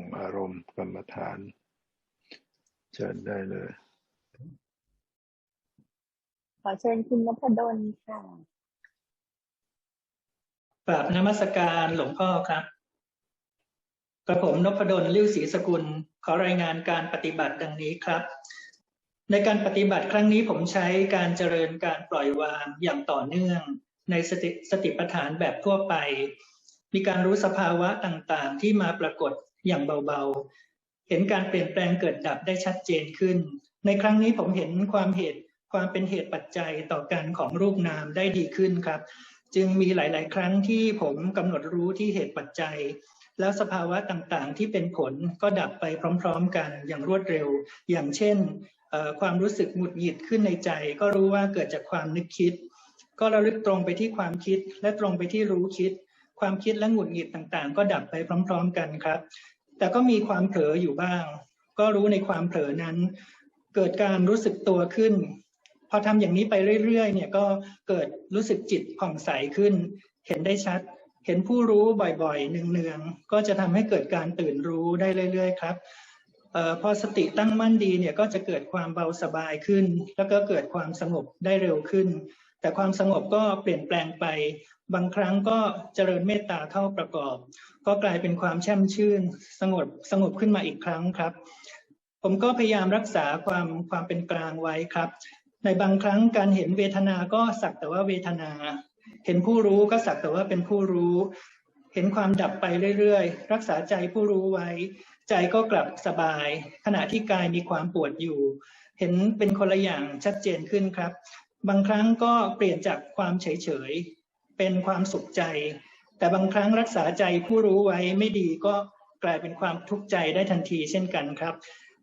ส่งอารมณ์กรรมฐาน เชิญได้เลย ขอเชิญคุณนพดลค่ะกราบนมัสการหลวงพ่อครับกระผมนพดลลิ้วศรีสกุล ขอรายงานการปฏิบัติดังนี้ครับ ในการปฏิบัติครั้งนี้ผมใช้การเจริญการปล่อยวางอย่างต่อเนื่อง ในสติสติปัฏฐานแบบทั่วไป มีการรู้สภาวะต่างๆ ที่มาปรากฏ อย่างเบาๆ เห็นการเปลี่ยนแปลงเกิดดับได้ชัดเจนขึ้น ในครั้งนี้ผมเห็นความเหตุความเป็นเหตุปัจจัยต่อการของรูปนามได้ดีขึ้นครับ จึงมีหลาย ๆ ครั้งที่ผมกำหนดรู้ที่เหตุปัจจัย แล้วสภาวะต่างๆ ที่เป็นผลก็ดับไปพร้อม ๆ กันอย่างรวดเร็ว อย่างเช่นความรู้สึกหงุดหงิดขึ้นในใจ ก็รู้ว่าเกิดจากความนึกคิด ก็ระลึกตรงไปที่ความคิดและตรงไปที่รู้คิด ความคิดและหงุดหงิดต่างๆ ก็ดับไปพร้อม ๆ กันครับ แต่ก็มีความเผลออยู่บ้าง ก็รู้ในความเผลอนั้น เกิดการรู้สึกตัวขึ้น พอทำอย่างนี้ไปเรื่อยๆ เนี่ยก็เกิดรู้สึกจิตผ่องใสขึ้น เห็นได้ชัด เห็นผู้รู้บ่อยๆเนืองๆก็จะทำให้เกิดการตื่นรู้ได้เรื่อย ๆ ครับออพอสติตั้งมั่นดีเนี่ยก็จะเกิดความเบาสบายขึ้น แล้วก็เกิดความสงบได้เร็วขึ้น แต่ความสงบก็เปลี่ยนแปลงไป บางครั้งก็เจริญเมตตาเข้าประกอบ ก็กลายเป็นความแช่มชื่นสงบสงบขึ้นมาอีกครั้งครับ ผมก็พยายามรักษาความความเป็นกลางไว้ครับ ในบางครั้งการเห็นเวทนาก็สักแต่ว่าเวทนา เห็นผู้รู้ก็สักแต่ว่าเป็นผู้รู้ เห็นความดับไปเรื่อยๆ รักษาใจผู้รู้ไว้ ใจก็กลับสบาย ขณะที่กายมีความปวดอยู่ เห็นเป็นคนละอย่างชัดเจนขึ้นครับ บางครั้งก็เปลี่ยนจากความเฉยๆ เป็นความสุขใจ แต่บางครั้งรักษาใจผู้รู้ไว้ไม่ดีก็กลายเป็นความทุกข์ใจได้ทันทีเช่นกันครับ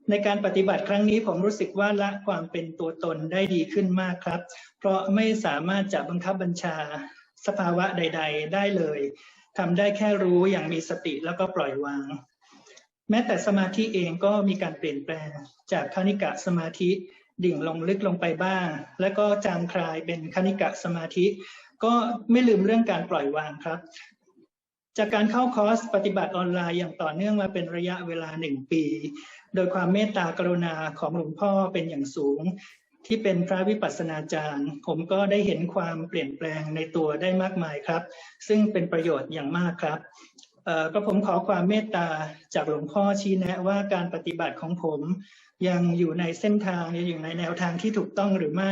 ในการปฏิบัติครั้งนี้ผมรู้สึกว่าละความเป็นตัวตนได้ดีขึ้นมากครับ เพราะไม่สามารถจะบังคับบัญชาสภาวะใด ๆ ได้เลยทำได้แค่รู้อย่างมีสติแล้วก็ปล่อยวาง แม้แต่สมาธิเองก็มีการเปลี่ยนแปลงจากคณิกะสมาธิดิ่งลงลึกลงไปบ้าง แล้วก็จางคลายเป็นคณิกะสมาธิ ก็ไม่ลืมเรื่องการปล่อยวางครับ จากการเข้าคอร์สปฏิบัติออนไลน์อย่างต่อเนื่องมาเป็นระยะเวลาหนึ่งปี โดยความเมตตากรุณาของหลวงพ่อเป็นอย่างสูง ที่เป็นพระวิปัสสนาจารย์ ผมก็ได้เห็นความเปลี่ยนแปลงในตัวได้มากมายครับ ซึ่งเป็นประโยชน์อย่างมากครับ ก็ผมขอความเมตตาจากหลวงพ่อชี้แนะว่าการปฏิบัติของผมยังอยู่ในเส้นทางยังอยู่ในแนวทางที่ถูกต้องหรือไม่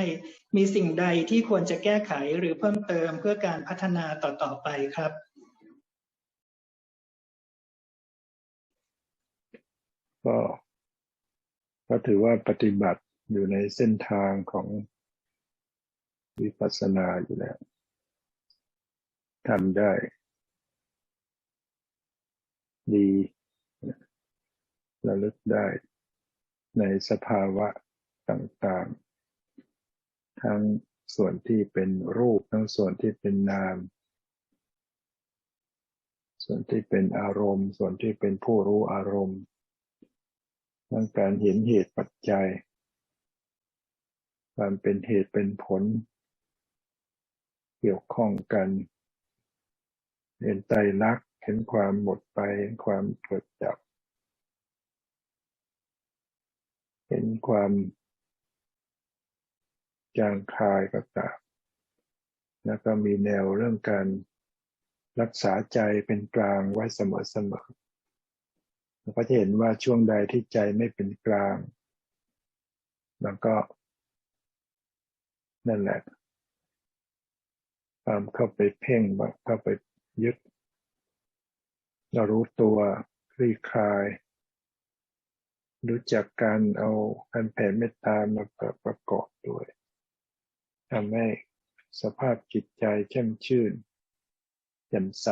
มีสิ่งใดที่ควรจะแก้ไขหรือเพิ่มเติมเพื่อการพัฒนาต่อๆไปครับ ก็ก็ถือว่าปฏิบัติอยู่ในเส้นทางของวิปัสสนาอยู่แล้วทำได้ ดีระลึกได้ในสภาวะต่างๆ ทั้งส่วนที่เป็นรูปทั้งส่วนที่เป็นนาม ส่วนที่เป็นอารมณ์ ส่วนที่เป็นผู้รู้อารมณ์ทั้งการเห็นเหตุปัจจัย ความเป็นเหตุเป็นผล เกี่ยวข้องกันเห็นไตรลักษณ์ เห็นความหมดไป เห็นความเกิดดับ เห็นความจางคายก็ตามแล้วก็มีแนวเรื่องการรักษาใจเป็นกลางไว้เสมอๆเราก็จะเห็นว่าช่วงใดที่ใจไม่เป็นกลางมันก็ นั่นแหละความเข้าไปเพ่งบ้างเข้าไปยึด เรารู้ตัวคลี่คลาย รู้จักการเอาการแผ่เมตตามาประกอบด้วยทำให้สภาพจิตใจแช่มชื่นแจ่มใส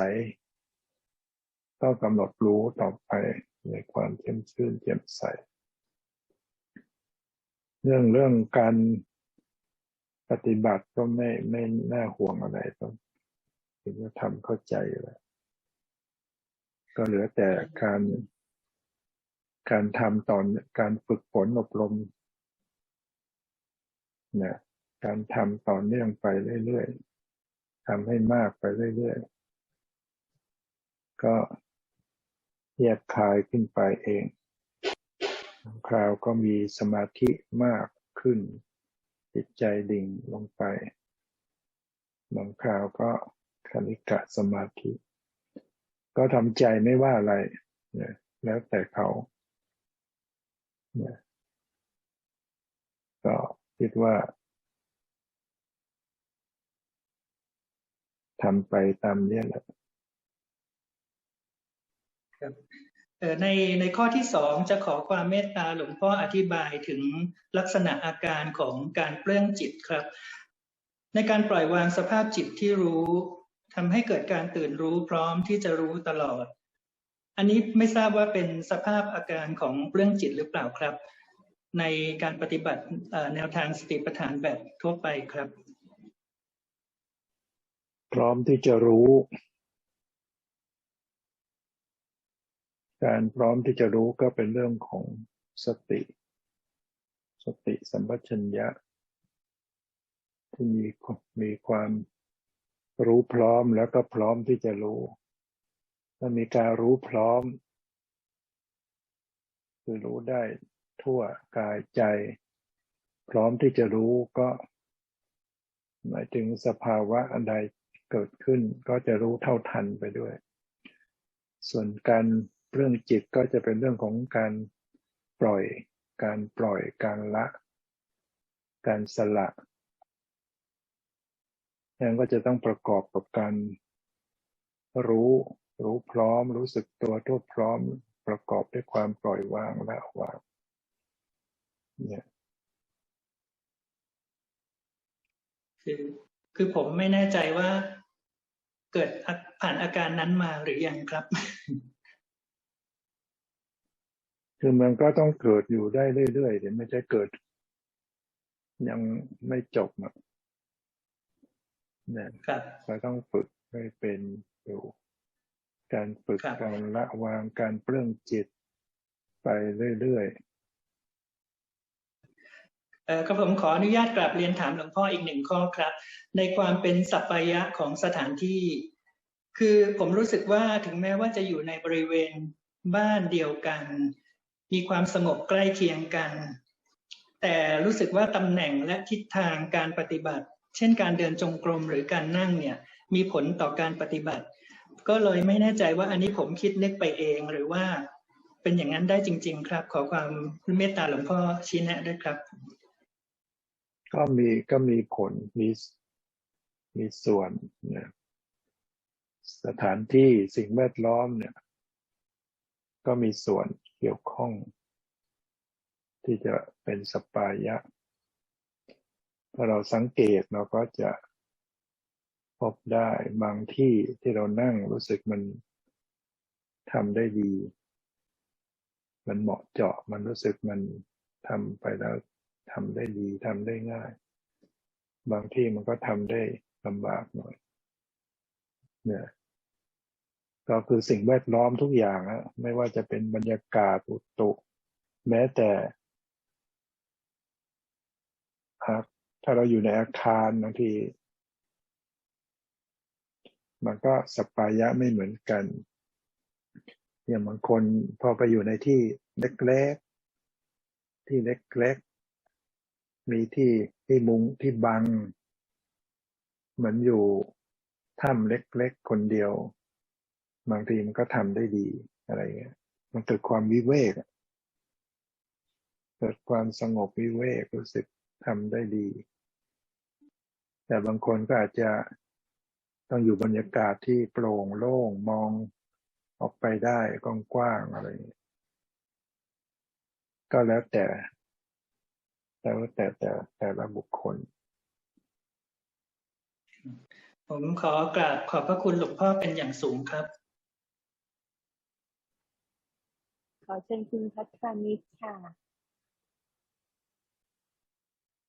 ก็กำหนดรู้ต่อไปในความแช่มชื่นแจ่มใส เรื่องเรื่องการปฏิบัติก็ไม่ไม่น่าห่วงอะไรต้องถึงจะทำเข้าใจแล้ว ก็เหลือแต่การการทำตอนการฝึกฝนอบรมนี่ยการทำต่อเนื่องไปเรื่อยๆทำให้มากไปเรื่อยๆ ก็แยกคายขึ้นไปเองบางคราวก็มีสมาธิมากขึ้น จิตใจดิ่งลงไป บางคราวก็คณิกะสมาธิ ก็ทำใจไม่ว่าอะไรนแล้วแต่เขาก็คิดว่าทำไปตามเนี้ยแหละในในข้อที่สองจะขอความเมตตาหลวงพ่ออธิบายถึงลักษณะอาการของการเปลื้องจิตครับ ในการปล่อยวางสภาพจิตที่รู้ ทำให้เกิดการตื่นรู้พร้อมที่จะรู้ตลอด อันนี้ไม่ทราบว่าเป็นสภาพอาการของเปลื้องจิตหรือเปล่าครับ ในการปฏิบัติแนวทางสติปัฏฐานแบบทั่วไปครับ พร้อมที่จะรู้ การพร้อมที่จะรู้ก็เป็นเรื่องของสติ สติสัมปชัญญะที่มีมีความ รู้พร้อมแล้วก็พร้อมที่จะรู้ถ้ามีการรู้พร้อม คือรู้ได้ทั่วกายใจ พร้อมที่จะรู้ก็ หมายถึงสภาวะอันใดเกิดขึ้นก็จะรู้เท่าทันไปด้วย ส่วนการเรื่องจิตก็จะเป็นเรื่องของการปล่อย การปล่อยการละ การสละ นั้นก็จะต้องประกอบกับการรู้ รู้พร้อม รู้สึกตัวทั่วพร้อม ประกอบด้วยความปล่อยวางละวาง เนี่ยคือคือผมไม่แน่ใจว่าเกิดอาผ่านอาการนั้นมาหรือยังครับ คือมันก็ต้องเกิดอยู่ได้เรื่อยๆเดี๋ยวไม่ใช่เกิด ยังไม่จบอะ เนี่ยครับเราต้องฝึกให้เป็นอยู่ การฝึกครับการละวางการเปลื้องจิตไปเรื่อยเอ่อครับผมขออนุญาตกลับเรียนถามหลวงพ่ออีกหนึ่งข้อครับ ในความเป็นสัปปายะของสถานที่ คือผมรู้สึกว่าถึงแม้ว่าจะอยู่ในบริเวณบ้านเดียวกัน มีความสงบใกล้เคียงกัน แต่รู้สึกว่าตำแหน่งและทิศทางการปฏิบัติ เช่นการเดินจงกรมหรือการนั่งเนี่ยมีผลต่อการปฏิบัติ ก็เลยไม่แน่ใจว่าอันนี้ผมคิดนึกไปเองหรือว่าเป็นอย่างนั้นได้จริง ๆ ครับ ขอความเมตตาหลวงพ่อชี้แนะด้วยครับ ก็มีก็มีผลมีมีส่วนเนี่ยสถานที่สิ่งแวดล้อมเนี่ย ก็มีส่วนเกี่ยวข้อง ที่จะเป็นสปายะ ถ้าเราสังเกตเราก็จะพบได้บางที่ที่เรานั่งรู้สึกมันทำได้ดี มันเหมาะเจาะมันรู้สึกมันทำไปแล้วทำได้ดีทำได้ง่าย บางที่มันก็ทำได้ลำบากหน่อยเนี่ยก็คือสิ่งแวดล้อมทุกอย่างอะไม่ว่าจะเป็นบรรยากาศอุตุ แม้แต่อา ถ้าเราอยู่ในอาคารบางทีมันก็สปายะไม่เหมือนกัน อย่างบางคนพอไปอยู่ในที่เล็กๆ ที่เล็กๆ มีที่ที่มุงที่บัง เหมือนอยู่ถ้ำเล็กๆ คนเดียว บางทีมันก็ทำได้ดีอะไรเงี้ย มันเกิดความวิเวก เกิดความสงบวิเวกรู้สึกทำได้ดี แต่บางคนก็อาจจะต้องอยู่บรรยากาศที่โปร่งโล่งมองออกไปได้กว้างๆอะไรอย่างเงี้ยก็แล้วแต่แล้วแต่แต่แต่ละบุคคล ผมขอกราบขอบพระคุณหลวงพ่อเป็นอย่างสูงครับ ขอเชิญคุณพัฒนิชค่ะ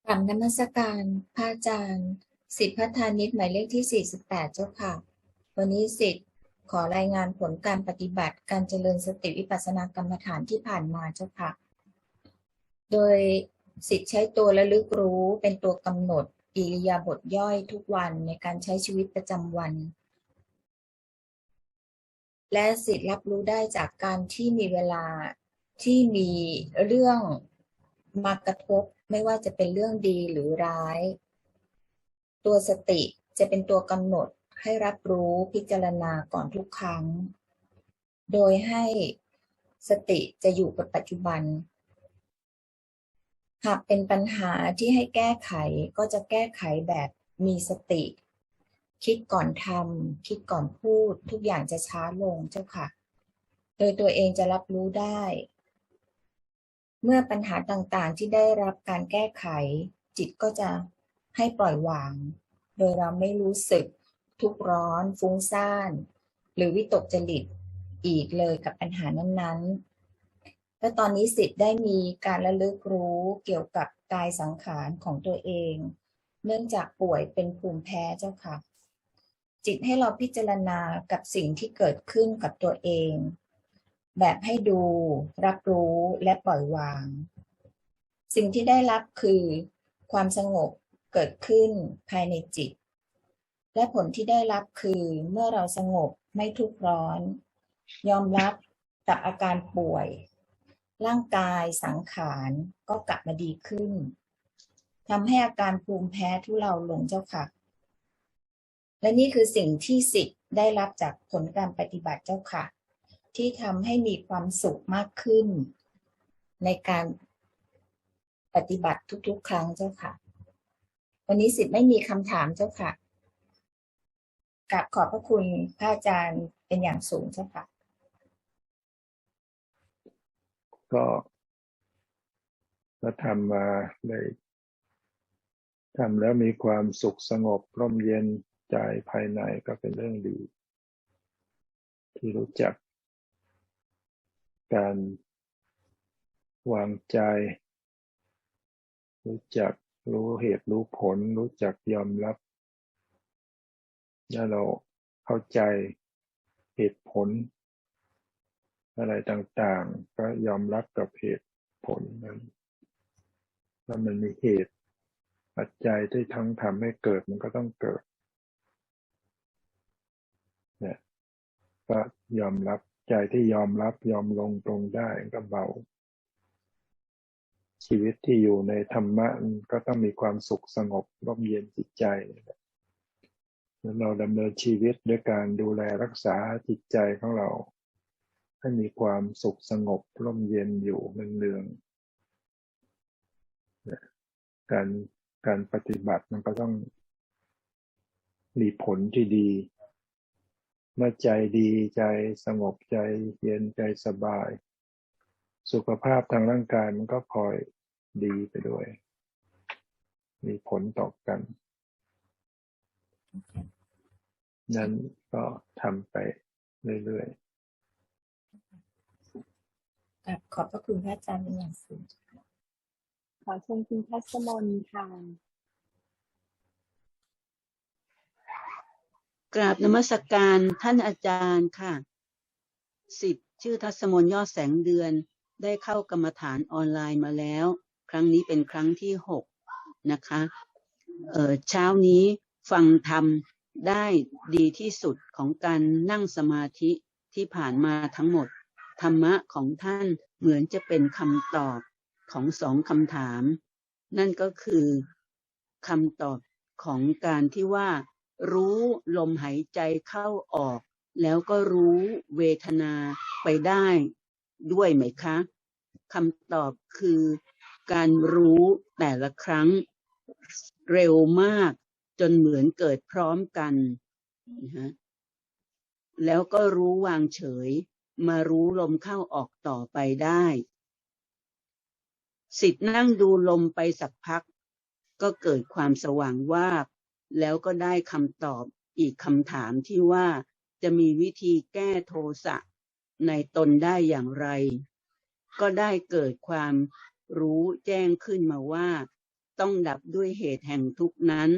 กลับนมัสการพระอาจารย์ สิทธิพัฒนิตหมายเลขที่ 48 เจ้าค่ะ วันนี้สิทธิ์ขอรายงานผลการปฏิบัติการเจริญสติวิปัสสนากรรมฐานที่ผ่านมาเจ้าค่ะ โดยสิทธิ์ใช้ตัวระลึกรู้เป็นตัวกำหนดอิริยาบถย่อยทุกวันในการใช้ชีวิตประจำวัน และสิทธิ์รับรู้ได้จากการที่มีเวลาที่มีเรื่องมากระทบไม่ว่าจะเป็นเรื่องดีหรือร้าย ตัวสติจะเป็นตัวกำหนดให้รับรู้พิจารณาก่อนทุกครั้ง โดยให้สติจะอยู่กับปัจจุบัน หากเป็นปัญหาที่ให้แก้ไขก็จะแก้ไขแบบมีสติ คิดก่อนทำคิดก่อนพูด ทุกอย่างจะช้าลงเจ้าค่ะ โดยตัวเองจะรับรู้ได้ เมื่อปัญหาต่างๆที่ได้รับการแก้ไข จิตก็จะ ให้ปล่อยวาง โดยเราไม่รู้สึกทุกข์ร้อน ฟุ้งซ่าน หรือวิตกจริตอีกเลยกับปัญหานั้นๆ และตอนนี้สิทธิ์ได้มีการระลึกรู้เกี่ยวกับกายสังขารของตัวเอง เนื่องจากป่วยเป็นภูมิแพ้เจ้าค่ะ จิตให้เราพิจารณากับสิ่งที่เกิดขึ้นกับตัวเอง แบบให้ดู รับรู้และปล่อยวาง สิ่งที่ได้รับคือความสงบ เกิดขึ้นภายในจิต และผลที่ได้รับคือเมื่อเราสงบไม่ทุกข์ร้อน ยอมรับกับอาการป่วย ร่างกายสังขารก็กลับมาดีขึ้นทำให้อาการภูมิแพ้ทุเลาลงเจ้าค่ะ และนี่คือสิ่งที่สิทธิ์ได้รับจากผลการปฏิบัติเจ้าค่ะ ที่ทำให้มีความสุขมากขึ้น ในการปฏิบัติทุกๆ ครั้งเจ้าค่ะ วันนี้สิทธิ์ไม่มีคำถามเจ้าค่ะกราบขอบพระคุณพระอาจารย์เป็นอย่างสูงเจ้าค่ะ ก็เราทำมาเลยทำแล้วมีความสุขสงบร่มเย็นใจภายในก็เป็นเรื่องดี ที่รู้จัก การวางใจ รู้จัก รู้เหตุรู้ผล รู้จักยอมรับแล้วเราเข้าใจเหตุผล อะไรต่างๆ ก็ยอมรับกับเหตุผลนั้นแล้วมันมีเหตุปัจจัยที่ทั้งทำให้เกิดมันก็ต้องเกิดเนี่ยก็ยอมรับใจที่ยอมรับยอมลงตรงได้ก็เบา ชีวิตที่อยู่ในธรรมะก็ต้องมีความสุขสงบร่มเย็นจิตใจแล้วเราดำเนินชีวิตด้วยการดูแลรักษาจิตใจของเรา ให้มีความสุขสงบร่มเย็นอยู่เนืองๆการการปฏิบัติมันก็ต้องมีผลที่ดี เมื่อใจดีใจสงบใจเย็นใจสบาย สุขภาพทางร่างกายมันก็พลอย ดีไปด้วย มีผลต่อกัน นั้นก็ทำไปเรื่อยๆกราบขอบพระคุณพระอาจารย์เป็นอย่างสูงขอเชิญคุณพัสมนค่ะกราบนมัสการท่านอาจารย์ค่ะ สิทธิ์ชื่อทัศมนยอดแสงเดือนได้เข้ากรรมฐานออนไลน์มาแล้วค รั้งนี้เป็นครั้งที่หกนะคะเอ่อเช้านี้ฟังธรรมได้ดีที่สุดของการนั่งสมาธิที่ผ่านมาทั้งหมด ธรรมะของท่านเหมือนจะเป็นคำตอบของสองคำถาม นั่นก็คือคำตอบของการที่ว่า รู้ลมหายใจเข้าออก แล้วก็รู้เวทนาไปได้ด้วยไหมคะคำตอบคือ การรู้แต่ละครั้งเร็วมากจนเหมือนเกิดพร้อมกันนะฮะแล้วก็รู้วางเฉย มารู้ลมเข้าออกต่อไปได้ สิทธิ์นั่งดูลมไปสักพัก ก็เกิดความสว่างวาบแล้วก็ได้คำตอบอีกคำถามที่ว่าจะมีวิธีแก้โทสะในตนได้อย่างไร ก็ได้เกิดความ รู้แจ้งขึ้นมาว่า ต้องดับด้วยเหตุแห่งทุกนั้น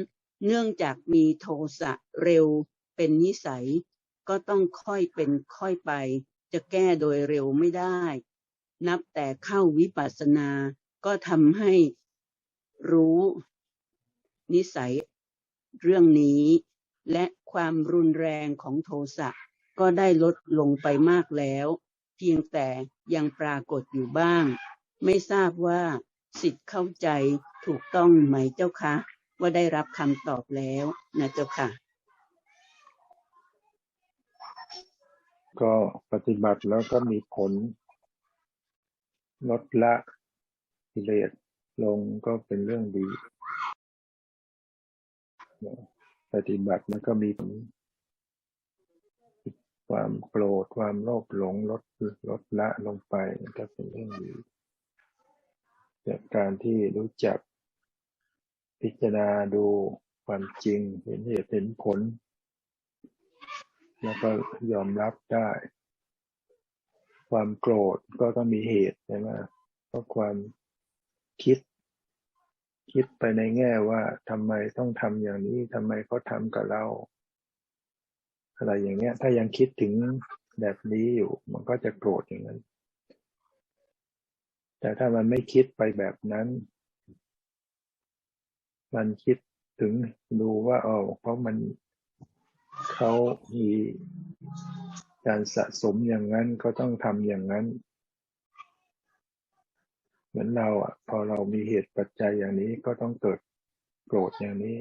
เนื่องจากมีโทสะเร็วเป็นนิสัย ก็ต้องค่อยเป็นค่อยไป จะแก้โดยเร็วไม่ได้ นับแต่เข้าวิปัสสนา ก็ทำให้รู้ นิสัย เรื่องนี้ และความรุนแรงของโทสะก็ได้ลดลงไปมากแล้ว เพียงแต่ยังปรากฏอยู่บ้าง ไม่ทราบว่าสิทธิ์เข้าใจถูกต้องไหมเจ้าคะ ว่าได้รับคำตอบแล้วนะเจ้าค่ะ ก็ปฏิบัติแล้วก็มีผล ลดละกิเลสลงก็เป็นเรื่องดี ปฏิบัติมันก็มีผลความโกรธความโลภหลงลดลดละลงไปก็เป็นเรื่องดี จากการที่รู้จักพิจารณาดูความจริง เห็นเหตุเห็นผล แล้วก็ยอมรับได้ ความโกรธก็ต้องมีเหตุใช่ไหมเพราะความคิด คิดไปในแง่ว่าทำไมต้องทำอย่างนี้ทำไมเขาทำกับเรา อะไรอย่างเงี้ย ถ้ายังคิดถึงแบบนี้อยู่ มันก็จะโกรธอย่างนั้น แต่ถ้ามันไม่คิดไปแบบนั้น มันคิดถึงดูว่าอ๋อเพราะมันเขามีการสะสมอย่างนั้นเขาต้องทำอย่างนั้น เหมือนเราอะ พอเรามีเหตุปัจจัยอย่างนี้ก็ต้องเกิดโกรธอย่างนี้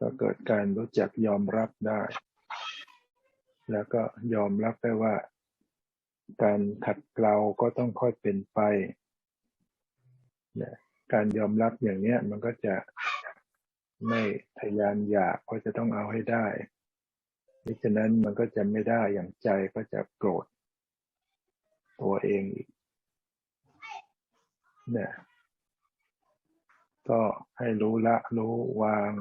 ก็เกิดการรู้จักยอมรับได้ แล้วก็ยอมรับได้ว่า การขัดเกลาก็ต้องค่อยเป็นไปนี่ยการยอมรับอย่างเนี้ยมันก็จะไม่ทะยานอยากก็จะต้องเอาให้ได้มิฉะนั้นมันก็จะไม่ได้อย่างใจก็จะโกรธตัวเองอีกเนี่ยก็ให้รู้ละรู้วาง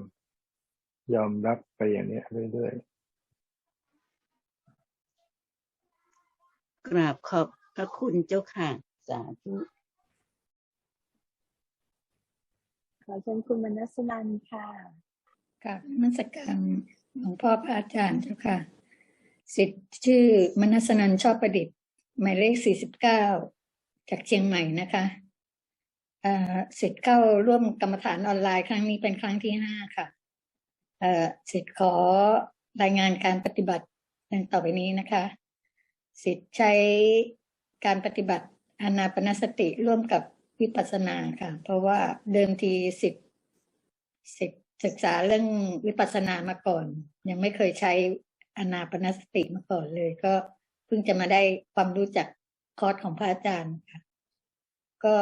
ยอมรับไปอย่างเนี้ยเรื่อยๆ กราบขอบพระคุณเจ้าค่ะ สาธุ ขอเชิญคุณมนัสนันค่ะกับนมัสการหลวงพ่อพระอาจารย์เจ้าค่ะ สิทธิ์ชื่อมนัสนันชอบประดิษฐ์ หมายเลข49จากเชียงใหม่นะคะเสิทธิ์เข้าร่วมกรรมฐานออนไลน์ครั้งนี้เป็นครั้งที่ห้าค่ะเสิทธิ์ขอรายงานการปฏิบัติดังต่อไปนี้นะคะ สิทธิ์ใช้การปฏิบัติอานาปนสติร่วมกับวิปัสสนาค่ะ เพราะว่าเดิมทีสิทธิ์สิทธิ์ศึกษาเรื่องวิปัสสนามาก่อน ยังไม่เคยใช้อานาปนสติมาก่อนเลย ก็เพิ่งจะมาได้ความรู้จากคอร์สของพระอาจารย์ค่ะ ก็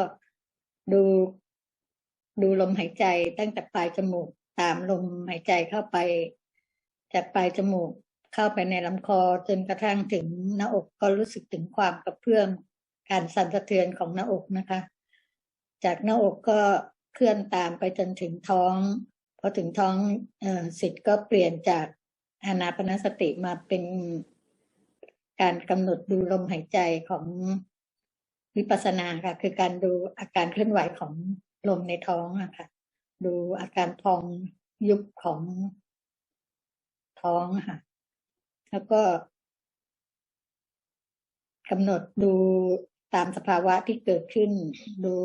ดูดูลมหายใจตั้งแต่ปลายจมูก ตามลมหายใจเข้าไป จากปลายจมูก เข้าไปในลำคอจนกระทั่งถึงหน้าอกก็รู้สึกถึงความกระเพื่อมการสั่นสะเทือนของหน้าอกนะคะ จากหน้าอกก็เคลื่อนตามไปจนถึงท้องพอถึงท้องอสิทธิ์ก็เปลี่ยนจากอานาปนสติมาเป็นการกำหนดดูลมหายใจของวิปัสสนาค่ะ คือการดูอาการเคลื่อนไหวของลมในท้องอะค่ะดูอาการพองยุบของท้องค่ะ แล้วก็กำหนดดูตามสภาวะที่เกิดขึ้น ดู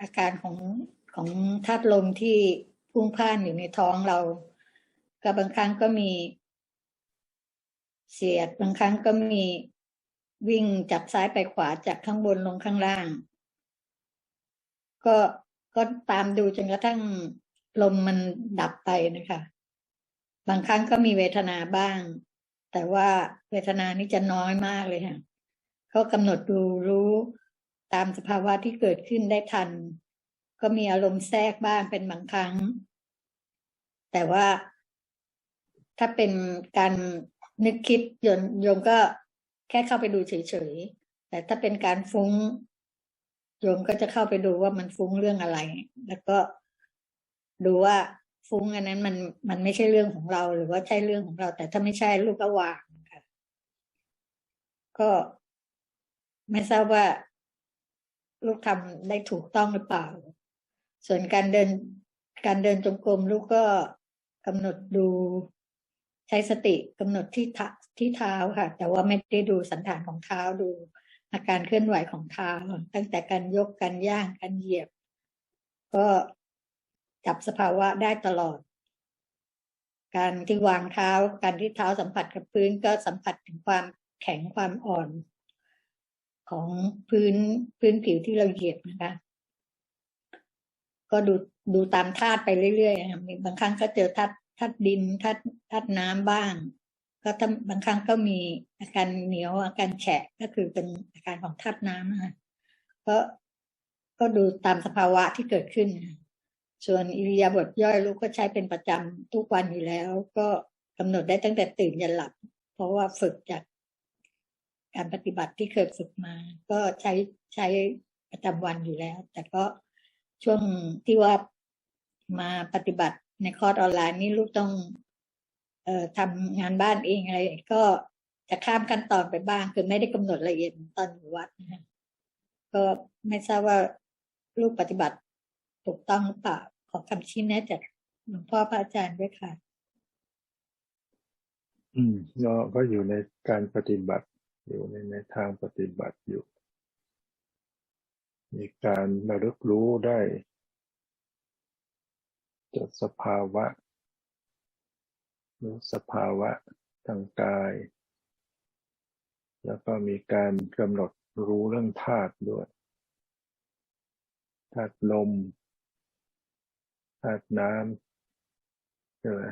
อาการของของธาตุลมที่พุ่งพ่านอยู่ในท้องเรา ก็บางครั้งก็มีเสียด บางครั้งก็มีวิ่งจากซ้ายไปขวาจากข้างบนลงข้างล่าง ก็ก็ตามดูจนกระทั่งลมมันดับไปนะคะ บางครั้งก็มีเวทนาบ้าง แต่ว่าเวทนานี่จะน้อยมากเลยค่ะเขากำหนดดูรู้ตามสภาวะที่เกิดขึ้นได้ทัน ก็มีอารมณ์แทรกบ้างเป็นบางครั้ง แต่ว่าถ้าเป็นการนึกคิดโยนโยมก็แค่เข้าไปดูเฉยๆ แต่ถ้าเป็นการฟุ้ง โยมก็จะเข้าไปดูว่ามันฟุ้งเรื่องอะไร แล้วก็ดูว่า ฟุ้งอันนั้นมันมันไม่ใช่เรื่องของเราหรือว่าใช่เรื่องของเรา แต่ถ้าไม่ใช่ลูกก็วางค่ะ ก็ไม่ทราบว่าลูกทำได้ถูกต้องหรือเปล่า ส่วนการเดินการเดินจงกรมลูกก็กำหนดดูใช้สติกำหนดที่ที่เท้าค่ะ แต่ว่าไม่ได้ดูสันฐานของเท้าดูอาการเคลื่อนไหวของเท้าตั้งแต่การยกการย่างการเหยียบ ก็ จับสภาวะได้ตลอด การที่วางเท้า การที่เท้าสัมผัสกับพื้นก็สัมผัสถึงความแข็งความอ่อน ของพื้นพื้นผิวที่เราเหยียบนะคะ ก็ดูดูตามธาตุไปเรื่อยๆอะมีบางครั้งก็เจอธาตุธาตุดินธาตุธาตุน้ำบ้าง ก็ถ้าบางครั้งก็มีอาการเหนียวอาการแฉะก็คือเป็นอาการของธาตุน้ำนะคะก็ก็ดูตามสภาวะที่เกิดขึ้นนะ ส่วนอิริยาบถย่อยลูกก็ใช้เป็นประจำทุกวันอยู่แล้ว ก็กำหนดได้ตั้งแต่ตื่นยันหลับ เพราะว่าฝึกจากการปฏิบัติที่เคยฝึกมา ก็ใช้ใช้ประจำวันอยู่แล้ว แต่ก็ช่วงที่ว่ามาปฏิบัติในคอร์สออนไลน์นี่ลูกต้อง เอ่อทำงานบ้านเองอะไร ก็จะข้ามขั้นตอนไปบ้าง คือไม่ได้กำหนดละเอียดตอนอยู่วัดนะก็ไม่ทราบว่าลูกปฏิบัติถูกต้องหรือเปล่า อคำชี้แนะจากหลวงพ่อพระอาจารย์ด้วยค่ะ อืมก็ก็อยู่ในการปฏิบัติ อยู่ในในทางปฏิบัติอยู่ มีการระลึกรู้ได้จากสภาวะ รู้สภาวะทางกาย แล้วก็มีการกำหนดรู้เรื่องธาตุด้วย ธาตุลม ธาตุน้ำใช่ไหม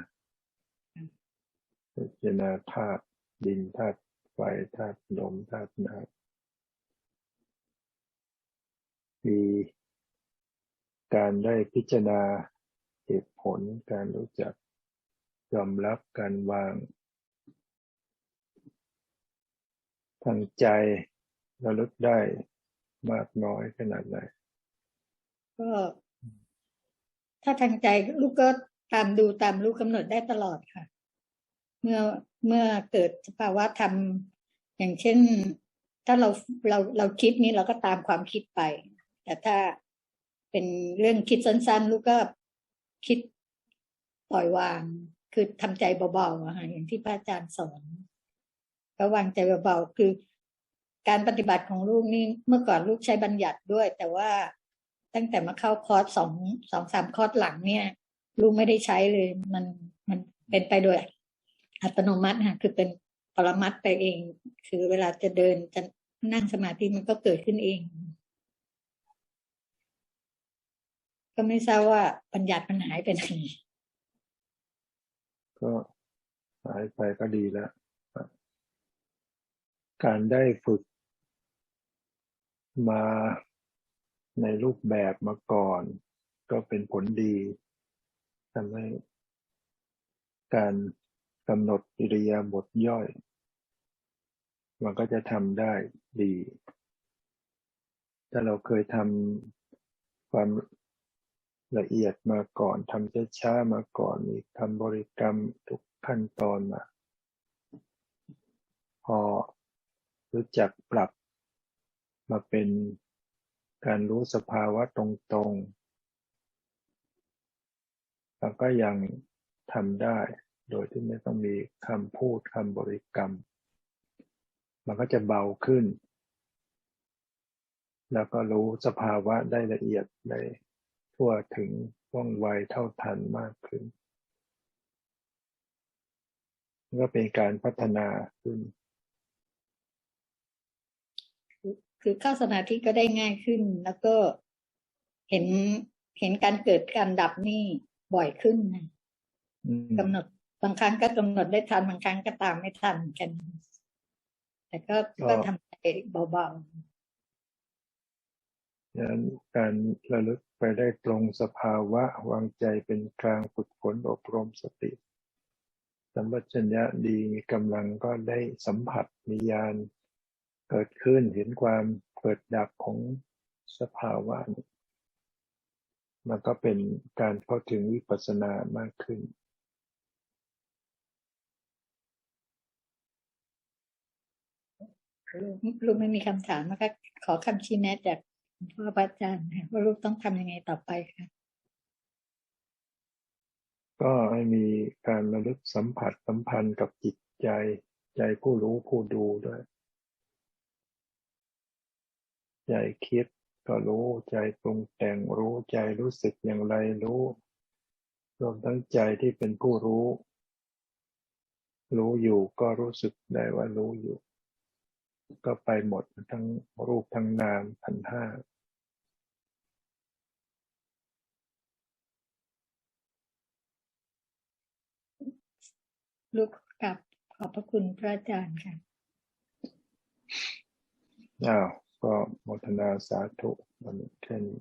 พิจารณาธาตุดินธาตุไฟธาตุลมธาตุน้ำมีการได้พิจารณาเหตุผลการรู้จักยอมรับการวาง ทางใจระลึกได้มากน้อยขนาดไหนก็ ถ้าทางใจลูกก็ตามดูตามรู้กำหนดได้ตลอดค่ะ เมื่อเมื่อเกิดสภาวะธรรมอย่างเช่น ถ้าเราเราเราคิดนี้เราก็ตามความคิดไป แต่ถ้าเป็นเรื่องคิดสั้น ๆ ลูกก็คิดปล่อยวาง คือทำใจเบาๆค่ะอย่างที่พระอาจารย์สอนก็วางใจเบาๆคือการปฏิบัติของลูกนี่เมื่อก่อนลูกใช้บัญญัติด้วย แต่ว่า ตั้งแต่มาเข้าคอร์สสองสองสามคอร์สหลังเนี่ยลูกไม่ได้ใช้เลย มันมันเป็นไปโดยอัตโนมัติค่ะคือเป็นปรมัตถ์ไปเอง คือเวลาจะเดินจะนั่งสมาธิมันก็เกิดขึ้นเอง ก็ไม่ทราบว่าบัญญัติมันหายไปไหนก็หายไปก็ดีแล้ว การได้ฝึกมา ในรูปแบบมาก่อน ก็เป็นผลดีทำให้การกำหนดอิริยาบถย่อย มันก็จะทำได้ดี ถ้าเราเคยทำความละเอียดมาก่อนทำช้าๆมาก่อนมีทำบริกรรมทุกขั้นตอนมา พอรู้จักปรับมาเป็น การรู้สภาวะตรงๆ แล้วก็ยังทำได้ โดยที่ไม่ต้องมีคำพูดคำบริกรรม มันก็จะเบาขึ้น แล้วก็รู้สภาวะได้ละเอียดได้ทั่วถึงว่องไวเท่าทันมากขึ้น ก็เป็นการพัฒนาขึ้น คือเข้าสมาธิก็ได้ง่ายขึ้น แล้วก็เห็นเห็นการเกิดการดับนี่บ่อยขึ้นนะอืมกำหนดบางครั้งก็กำหนดได้ทันบางครั้งก็ตามไม่ทันเหมือนกัน แต่ก็ก็ทำใจเบาดังนั้นการระลึกไปได้ตรงสภาวะวางใจเป็นกลางฝึกฝนอบรมสติสัมปชัญญะดีมีกำลังก็ได้สัมผัสมีญาณ เกิดขึ้นเห็นความเกิดดับของสภาวะนี้มันก็เป็นการเข้าถึงวิปัสสนามากขึ้นๆลูกลูกไม่มีคำถามนะคะขอคำชี้แนะจากหลวงพ่อพระอาจารย์ค่ะว่าลูกต้องทำยังไงต่อไปค่ะก็ให้มีการระลึกสัมผัสสัมพันธ์กับจิตใจใจผู้รู้ผู้ดูด้วย ใจคิดก็รู้ใจปรุงแต่งรู้ใจรู้สึกอย่างไรรู้ รวมทั้งใจที่เป็นผู้รู้ รู้อยู่ก็รู้สึกได้ว่ารู้อยู่ ก็ไปหมดทั้งรูปทั้งนามพันห้าลูกกลับขอบพระคุณพระอาจารย์ค่ะอ้าว ก็โมทนาสาธุวันนี้แค่นี้